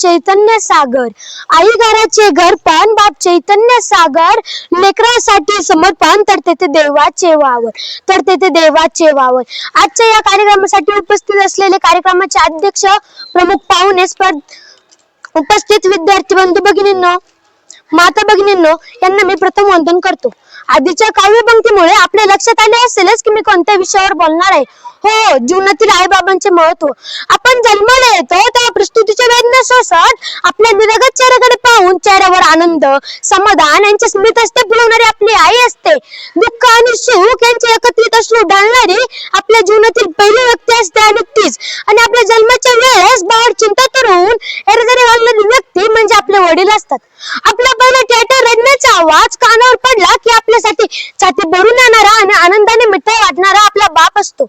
चैतन्य सागर. आई घराचे घर पण बाप चैतन्य सागर. लेकरासाठी समर्पण तर तेथे देवाचे वावर. तर तेथे देवाचे वावर. आजच्या या कार्यक्रमासाठी उपस्थित असलेले कार्यक्रमाचे अध्यक्ष प्रमुख पाहुणे स्पर्ध उपस्थित विद्यार्थी बंधू भगिनींना माता भगिनींनो यांना मी प्रथम वंदन करतो. आधीच्या काव्यपंक्तीमुळे आपल्या लक्षात आले असेलच की मी कोणत्या विषयावर बोलणार आहे. हो, हो जीवनातील आईबाबांचे महत्त्व. आपण जन्माला येतो तेव्हा प्रस्तुतीच्या वेदना सोसत आपल्या निरगत चेहऱ्याकडे पाहून चेहऱ्यावर आनंद समाधान यांचे स्मित असते बुलवणारी आपली आई असते. दुःख आणि सुख यांचे एकत्रित अश्रू ढालणारी आपल्या जीवनातील पहिली व्यक्ती असते आणि तीच. आणि आपल्या जन्माच्या वेळेस बाहेर चिंता होऊन एरजरी घालणारी व्यक्ती म्हणजे आपले वडील असतात आपला पहिला थिएटर रडण्याचा आवाज कानावर पडला की आपल्यासाठी छाती भरून येणारा आणि आनंदाने मिठाई वाटणारा आपला बाप असतो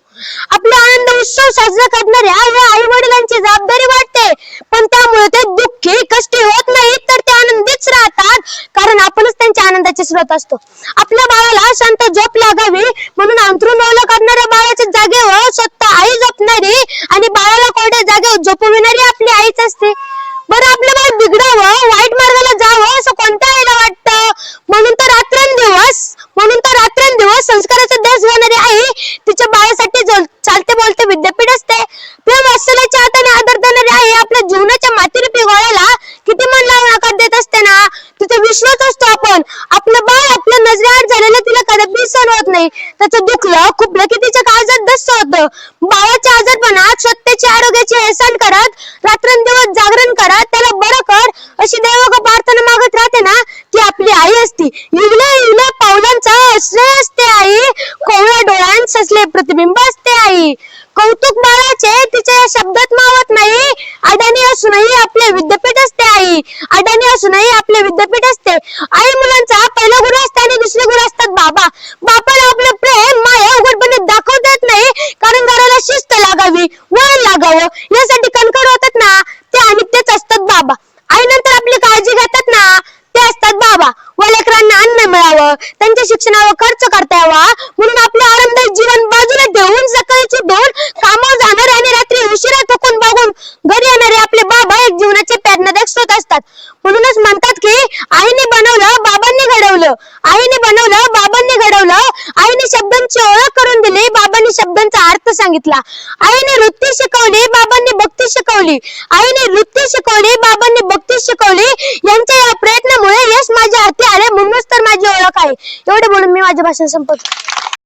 आपला आनंद उत्सव साजरा करणाऱ्या या आई वडिलांची जबाबदारी वाटते पण त्यामुळे ते दुःखी कष्टी होत नाहीत तर ते आनंदीच राहतात कारण आपणच त्यांच्या आनंदाचे स्रोत असतो. आपल्या बाळाला शांत झोप लागावी म्हणून अंथरून ओलं करणाऱ्या बाळाच्या जागेवर स्वतः आई झोपणारी आणि बाळाला कोरड्या जागेवर झोपविणारी आपली आईच असते. बरं आपलं बाळ बिघडावं वाईट मार्गाला जावं असं कोणत्या आईला वाटतं? म्हणून तर रात्रंदिवस म्हणून तर रात्रंदिवस संस्काराचा देश घेणारी आई तिच्या बाळासाठी चालते बोलते विद्यापीठ असते. प्रेम होत नाही. त्याचं दुखलं खुपलं की तिच्या काळजात दस्त होतं. बाळाच्या आजारपणात स्वतःची आरोग्याची हेळसांड करत रात्रंदिवस जागरण करत त्याला बरं कर अशी देवाक प्रार्थना मागत राहते ना ती आपली आई असती. इवल्या इवल्या पावलांचा आश्रय असते आई. कोवळ्या डोळ्यांत ससले प्रतिबिंब असते आई. कौतुक बाळाचे तिच्या या शब्दात मावत नाही. अडाणी असूनही आपले विद्यापीठ असते आई. अडाणी असूनही आपले विद्यापीठ असते. आई मुलांचा पहिला गुरु असते आणि दुसरे गुरु असतात बाबा बापाला आपलं प्रेम माया उघडपणे दाखवता येत नाही कारण घराला शिस्त लागावी वळण लागावं यासाठी कणकण होतात ना ते आणि तेच असतात बाबा आई नंतर आपली काळजी घेतात ना ते असतात बाबा व लेकरांना अन्न मिळावं त्यांच्या शिक्षणावर खर्च करता यावा. म्हणून आपले आरामदायी जीवन बाजूला ठेवून सकाळची दोन कामावर जाणारे आणि रात्री उशिरा थकून बघून घरी येणारे आपले बाबा एक जीवनाचे प्रेरणादायक स्रोत असतात. म्हणूनच म्हणतात की आईने बनवलं बाबांनी घडवलं. आईने बनवलं बाबांनी घडवलं. आईने शब्दांची ओळख करून दिली बाबांनी शब्दांचा अर्थ सांगितला. आईने वृत्ती शिकवली बाबांनी भक्ती शिकवली. आईने वृत्ती शिकवली बाबांनी भक्ती शिकवली. यांच्या या प्रयत्नामुळे यश माझ्या हाती आले म्हणूनच तर माझी ओळख आहे एवढे बोलून मी माझे भाषण संपवतो.